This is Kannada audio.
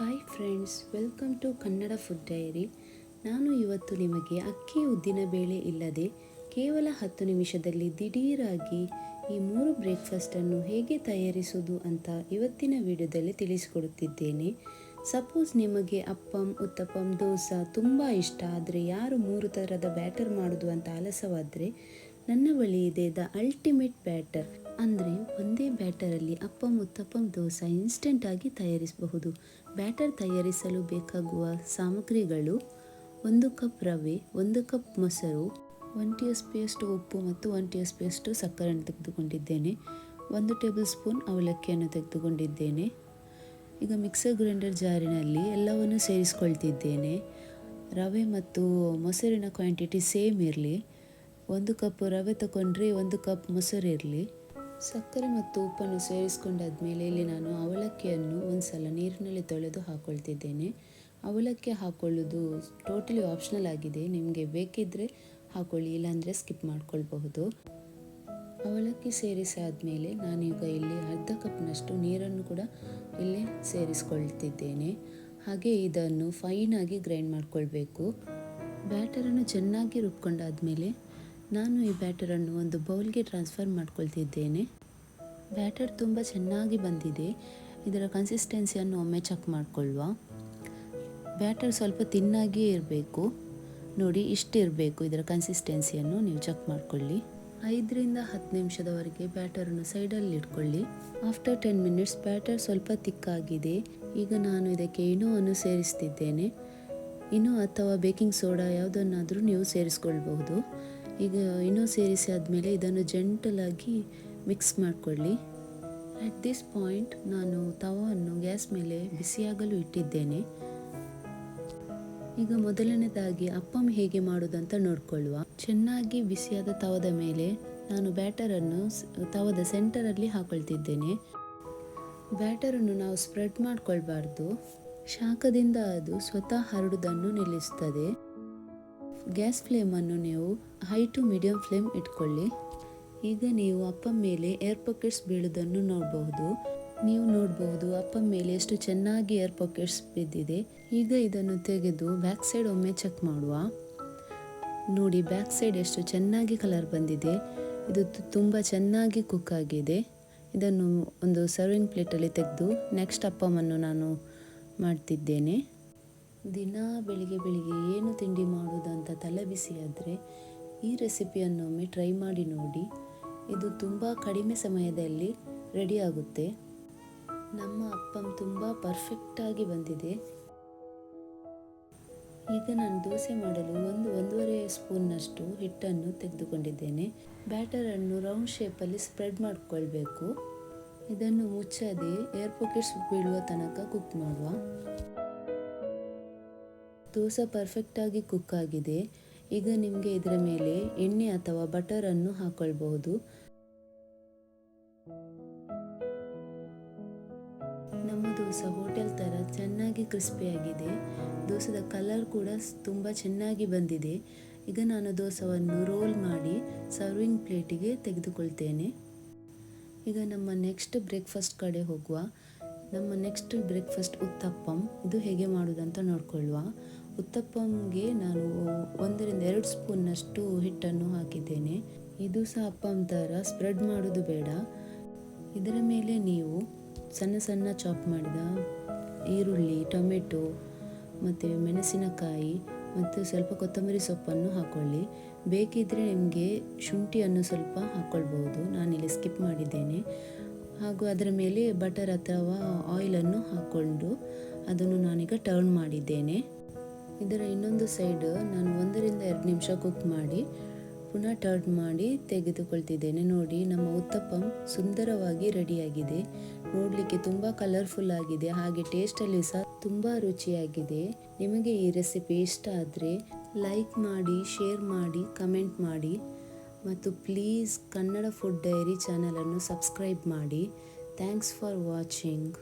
Hi friends welcome to Kannada food diary ನಾನು ಇವತ್ತು ನಿಮಗೆ ಅಕ್ಕಿ ಉದ್ದಿನ ಬೇಳೆ ಇಲ್ಲದೆ ಕೇವಲ ಹತ್ತು ನಿಮಿಷದಲ್ಲಿ ದಿಢೀರಾಗಿ ಈ ಮೂರು ಬ್ರೇಕ್ಫಾಸ್ಟನ್ನು ಹೇಗೆ ತಯಾರಿಸುವುದು ಅಂತ ಇವತ್ತಿನ ವಿಡಿಯೋದಲ್ಲಿ ತಿಳಿಸಿಕೊಡುತ್ತಿದ್ದೇನೆ. ಸಪೋಸ್ ನಿಮಗೆ ಅಪ್ಪಂ, ಉತ್ತಪ್ಪಂ, ದೋಸೆ ತುಂಬ ಇಷ್ಟ, ಆದರೆ ಯಾರು ಮೂರು ಥರದ ಬ್ಯಾಟರ್ ಮಾಡೋದು ಅಂತ ಆಲಸವಾದರೆ ನನ್ನ ಬಳಿ ಇದೆ ದ ಅಲ್ಟಿಮೇಟ್ ಬ್ಯಾಟರ್ ಅಂದರೆ ಒಂದೇ ಬ್ಯಾಟರಲ್ಲಿ ಅಪ್ಪ ಉತ್ತಪ್ಪಂ ದೋಸೆ ಇನ್ಸ್ಟೆಂಟ್ ಆಗಿ ತಯಾರಿಸಬಹುದು. ಬ್ಯಾಟರ್ ತಯಾರಿಸಲು ಬೇಕಾಗುವ ಸಾಮಗ್ರಿಗಳು ಒಂದು ಕಪ್ ರವೆ, ಒಂದು ಕಪ್ ಮೊಸರು ಒನ್ ಟಿ ಸ್ಪೇಸ್ಟು ಉಪ್ಪು ಮತ್ತು ಒನ್ ಟಿ ಸ್ಪೇಸ್ಟು ಸಕ್ಕರೆಯನ್ನು ತೆಗೆದುಕೊಂಡಿದ್ದೇನೆ. ಒಂದು ಟೇಬಲ್ ಸ್ಪೂನ್ ಅವಲಕ್ಕಿಯನ್ನು ತೆಗೆದುಕೊಂಡಿದ್ದೇನೆ. ಈಗ ಮಿಕ್ಸರ್ ಗ್ರೈಂಡರ್ ಜಾರಿನಲ್ಲಿ ಎಲ್ಲವನ್ನು ಸೇರಿಸ್ಕೊಳ್ತಿದ್ದೇನೆ. ರವೆ ಮತ್ತು ಮೊಸರಿನ ಕ್ವಾಂಟಿಟಿ ಸೇಮ್ ಇರಲಿ. ಒಂದು ಕಪ್ ರವೆ ತಗೊಂಡ್ರೆ ಒಂದು ಕಪ್ ಮೊಸರು ಇರಲಿ. ಸಕ್ಕರೆ ಮತ್ತು ಉಪ್ಪನ್ನು ಸೇರಿಸ್ಕೊಂಡಾದ್ಮೇಲೆ ಇಲ್ಲಿ ನಾನು ಅವಲಕ್ಕಿಯನ್ನು ಒಂದು ಸಲ ನೀರಿನಲ್ಲಿ ತೊಳೆದು ಹಾಕ್ಕೊಳ್ತಿದ್ದೇನೆ ಅವಲಕ್ಕಿ ಹಾಕ್ಕೊಳ್ಳೋದು ಟೋಟಲಿ ಆಪ್ಷನಲ್ ಆಗಿದೆ. ನಿಮಗೆ ಬೇಕಿದ್ದರೆ ಹಾಕ್ಕೊಳ್ಳಿ ಇಲ್ಲಾಂದರೆ ಸ್ಕಿಪ್ ಮಾಡ್ಕೊಳ್ಬಹುದು. ಅವಲಕ್ಕಿ ಸೇರಿಸಾದ್ಮೇಲೆ ನಾನೀಗ ಇಲ್ಲಿ ಅರ್ಧ ಕಪ್ನಷ್ಟು ನೀರನ್ನು ಕೂಡ ಇಲ್ಲಿ ಸೇರಿಸ್ಕೊಳ್ತಿದ್ದೇನೆ. ಹಾಗೆ ಇದನ್ನು ಫೈನಾಗಿ ಗ್ರೈಂಡ್ ಮಾಡ್ಕೊಳ್ಬೇಕು. ಬ್ಯಾಟರನ್ನು ಚೆನ್ನಾಗಿ ರುಬ್ಕೊಂಡಾದ್ಮೇಲೆ ನಾನು ಈ ಬ್ಯಾಟರನ್ನು ಒಂದು ಬೌಲ್ಗೆ ಟ್ರಾನ್ಸ್ಫರ್ ಮಾಡ್ಕೊಳ್ತಿದ್ದೇನೆ. ಬ್ಯಾಟರ್ ತುಂಬ ಚೆನ್ನಾಗಿ ಬಂದಿದೆ. ಇದರ ಕನ್ಸಿಸ್ಟೆನ್ಸಿಯನ್ನು ಒಮ್ಮೆ ಚೆಕ್ ಮಾಡಿಕೊಳ್ಳುವ ಬ್ಯಾಟರ್ ಸ್ವಲ್ಪ ತಿನ್ನಾಗಿಯೇ ಇರಬೇಕು. ನೋಡಿ, ಇಷ್ಟಿರಬೇಕು ಇದರ ಕನ್ಸಿಸ್ಟೆನ್ಸಿಯನ್ನು ನೀವು ಚೆಕ್ ಮಾಡಿಕೊಳ್ಳಿ. ಐದರಿಂದ ಹತ್ತು ನಿಮಿಷದವರೆಗೆ ಬ್ಯಾಟರನ್ನು ಸೈಡಲ್ಲಿ ಇಟ್ಕೊಳ್ಳಿ. ಆಫ್ಟರ್ ಟೆನ್ ಮಿನಿಟ್ಸ್ ಬ್ಯಾಟರ್ ಸ್ವಲ್ಪ ತಿಕ್ಕಾಗಿದೆ. ಈಗ ನಾನು ಇದಕ್ಕೆ ಇನೋವನ್ನು ಸೇರಿಸ್ತಿದ್ದೇನೆ. ಇನೋ ಅಥವಾ ಬೇಕಿಂಗ್ ಸೋಡಾ ಯಾವುದನ್ನಾದರೂ ನೀವು ಸೇರಿಸ್ಕೊಳ್ಬಹುದು. ಈಗ ಇನ್ನೂ ಸೇರಿಸಿ ಆದಮೇಲೆ ಇದನ್ನು ಜೆಂಟಲಾಗಿ ಮಿಕ್ಸ್ ಮಾಡಿಕೊಳ್ಳಿ. ಅಟ್ ದಿಸ್ ಪಾಯಿಂಟ್ ನಾನು ತವವನ್ನು ಗ್ಯಾಸ್ ಮೇಲೆ ಬಿಸಿಯಾಗಲು ಇಟ್ಟಿದ್ದೇನೆ. ಈಗ ಮೊದಲನೇದಾಗಿ ಅಪ್ಪಂ ಹೇಗೆ ಮಾಡುವುದಂತ ನೋಡಿಕೊಳ್ಳುವ. ಚೆನ್ನಾಗಿ ಬಿಸಿಯಾದ ತವದ ಮೇಲೆ ನಾನು ಬ್ಯಾಟರನ್ನು ತವದ ಸೆಂಟರಲ್ಲಿ ಹಾಕೊಳ್ತಿದ್ದೇನೆ. ಬ್ಯಾಟರನ್ನು ನಾವು ಸ್ಪ್ರೆಡ್ ಮಾಡಿಕೊಳ್ಬಾರ್ದು. ಶಾಖದಿಂದ ಅದು ಸ್ವತಃ ಹರಡುವುದನ್ನು ನಿಲ್ಲಿಸ್ತದೆ. ಗ್ಯಾಸ್ ಫ್ಲೇಮನ್ನು ನೀವು ಹೈ ಟು ಮೀಡಿಯಂ ಫ್ಲೇಮ್ ಇಟ್ಕೊಳ್ಳಿ. ಈಗ ನೀವು ಅಪ್ಪ ಮೇಲೆ ಏರ್ ಪಾಕೆಟ್ಸ್ ಬೀಳೋದನ್ನು ನೋಡಬಹುದು. ನೀವು ನೋಡಬಹುದು ಅಪ್ಪ ಮೇಲೆ ಎಷ್ಟು ಚೆನ್ನಾಗಿ ಏರ್ ಪಾಕೆಟ್ಸ್ ಬಿದ್ದಿದೆ. ಈಗ ಇದನ್ನು ತೆಗೆದು ಬ್ಯಾಕ್ ಸೈಡ್ ಒಮ್ಮೆ ಚೆಕ್ ಮಾಡುವ. ನೋಡಿ, ಬ್ಯಾಕ್ ಸೈಡ್ ಎಷ್ಟು ಚೆನ್ನಾಗಿ ಕಲರ್ ಬಂದಿದೆ. ಇದು ತುಂಬ ಚೆನ್ನಾಗಿ ಕುಕ್ ಆಗಿದೆ. ಇದನ್ನು ಒಂದು ಸರ್ವಿಂಗ್ ಪ್ಲೇಟಲ್ಲಿ ತೆಗೆದು ನೆಕ್ಸ್ಟ್ ಅಪ್ಪಮನ್ನು ನಾನು ಮಾಡ್ತಿದ್ದೇನೆ. ದಿನ ಬೆಳಿಗ್ಗೆ ಬೆಳಿಗ್ಗೆ ಏನು ತಿಂಡಿ ಮಾಡುವುದಂತ ತಲೆ ಬಿಸಿ ಆದರೆ ಈ ರೆಸಿಪಿಯನ್ನೊಮ್ಮೆ ಟ್ರೈ ಮಾಡಿ ನೋಡಿ. ಇದು ತುಂಬ ಕಡಿಮೆ ಸಮಯದಲ್ಲಿ ರೆಡಿ ಆಗುತ್ತೆ. ನಮ್ಮ ಅಪ್ಪಂ ತುಂಬ ಪರ್ಫೆಕ್ಟಾಗಿ ಬಂದಿದೆ. ಈಗ ನಾನು ದೋಸೆ ಮಾಡಲು ಒಂದು ಒಂದೂವರೆ ಸ್ಪೂನ್ನಷ್ಟು ಹಿಟ್ಟನ್ನು ತೆಗೆದುಕೊಂಡಿದ್ದೇನೆ. ಬ್ಯಾಟರನ್ನು ರೌಂಡ್ ಶೇಪಲ್ಲಿ ಸ್ಪ್ರೆಡ್ ಮಾಡಿಕೊಳ್ಬೇಕು. ಇದನ್ನು ಮುಚ್ಚದೆ ಏರ್ ಪಾಕೆಟ್ಸ್ ಬೀಳುವ ತನಕ ಕುಕ್ ಮಾಡುವ. ದೋಸೆ ಪರ್ಫೆಕ್ಟಾಗಿ ಕುಕ್ ಆಗಿದೆ. ಈಗ ನಿಮಗೆ ಇದರ ಮೇಲೆ ಎಣ್ಣೆ ಅಥವಾ ಬಟರನ್ನು ಹಾಕೊಳ್ಬಹುದು. ನಮ್ಮ ದೋಸೆ ಹೋಟೆಲ್ ಥರ ಚೆನ್ನಾಗಿ ಕ್ರಿಸ್ಪಿಯಾಗಿದೆ ದೋಸೆದ ಕಲರ್ ಕೂಡ ತುಂಬ ಚೆನ್ನಾಗಿ ಬಂದಿದೆ. ಈಗ ನಾನು ದೋಸವನ್ನು ರೋಲ್ ಮಾಡಿ ಸರ್ವಿಂಗ್ ಪ್ಲೇಟಿಗೆ ತೆಗೆದುಕೊಳ್ತೇನೆ. ಈಗ ನಮ್ಮ ನೆಕ್ಸ್ಟ್ ಬ್ರೇಕ್ಫಾಸ್ಟ್ ಕಡೆ ಹೋಗುವ. ನಮ್ಮ ನೆಕ್ಸ್ಟ್ ಬ್ರೇಕ್ಫಾಸ್ಟ್ ಉತ್ತಪ್ಪಂ, ಇದು ಹೇಗೆ ಮಾಡೋದಂತ ನೋಡ್ಕೊಳ್ಳುವ ಉತ್ತಪ್ಪಂಗೆ ನಾನು ಒಂದರಿಂದ ಎರಡು ಸ್ಪೂನ್ನಷ್ಟು ಹಿಟ್ಟನ್ನು ಹಾಕಿದ್ದೇನೆ. ಇದು ಸಹ ಅಪ್ಪಂ ಥರ ಸ್ಪ್ರೆಡ್ ಮಾಡೋದು ಬೇಡ. ಇದರ ಮೇಲೆ ನೀವು ಸಣ್ಣ ಸಣ್ಣ ಚಾಪ್ ಮಾಡಿದ ಈರುಳ್ಳಿ, ಟೊಮೆಟೊ, ಮತ್ತು ಮೆಣಸಿನಕಾಯಿ, ಮತ್ತು ಸ್ವಲ್ಪ ಕೊತ್ತಂಬರಿ ಸೊಪ್ಪನ್ನು ಹಾಕ್ಕೊಳ್ಳಿ ಬೇಕಿದ್ದರೆ ನಿಮಗೆ ಶುಂಠಿಯನ್ನು ಸ್ವಲ್ಪ ಹಾಕ್ಕೊಳ್ಬೋದು ನಾನಿಲ್ಲಿ ಸ್ಕಿಪ್ ಮಾಡಿದ್ದೇನೆ. ಹಾಗೂ ಅದರ ಮೇಲೆ ಬಟರ್ ಅಥವಾ ಆಯಿಲನ್ನು ಹಾಕ್ಕೊಂಡು ಅದನ್ನು ನಾನೀಗ ಟರ್ನ್ ಮಾಡಿದ್ದೇನೆ. ಇದರ ಇನ್ನೊಂದು ಸೈಡ್ ನಾನು ಒಂದರಿಂದ ಎರಡು ನಿಮಿಷ ಕುಕ್ ಮಾಡಿ, ಪುನಃ ಟರ್ನ್ ಮಾಡಿ ತೆಗೆದುಕೊಳ್ತಿದ್ದೇನೆ. ನೋಡಿ, ನಮ್ಮ ಉತ್ತಪ್ಪಂ ಸುಂದರವಾಗಿ ರೆಡಿಯಾಗಿದೆ. ನೋಡಲಿಕ್ಕೆ ತುಂಬ ಕಲರ್ಫುಲ್ ಆಗಿದೆ. ಹಾಗೆ ಟೇಸ್ಟಲ್ಲಿ ಸಹ ತುಂಬ ರುಚಿಯಾಗಿದೆ. ನಿಮಗೆ ಈ ರೆಸಿಪಿ ಇಷ್ಟ ಆದರೆ ಲೈಕ್ ಮಾಡಿ ಶೇರ್ ಮಾಡಿ ಕಮೆಂಟ್ ಮಾಡಿ. ಮತ್ತು ಪ್ಲೀಸ್ ಕನ್ನಡ ಫುಡ್ ಡೈರಿ ಚಾನಲನ್ನು ಸಬ್ಸ್ಕ್ರೈಬ್ ಮಾಡಿ. Thanks for watching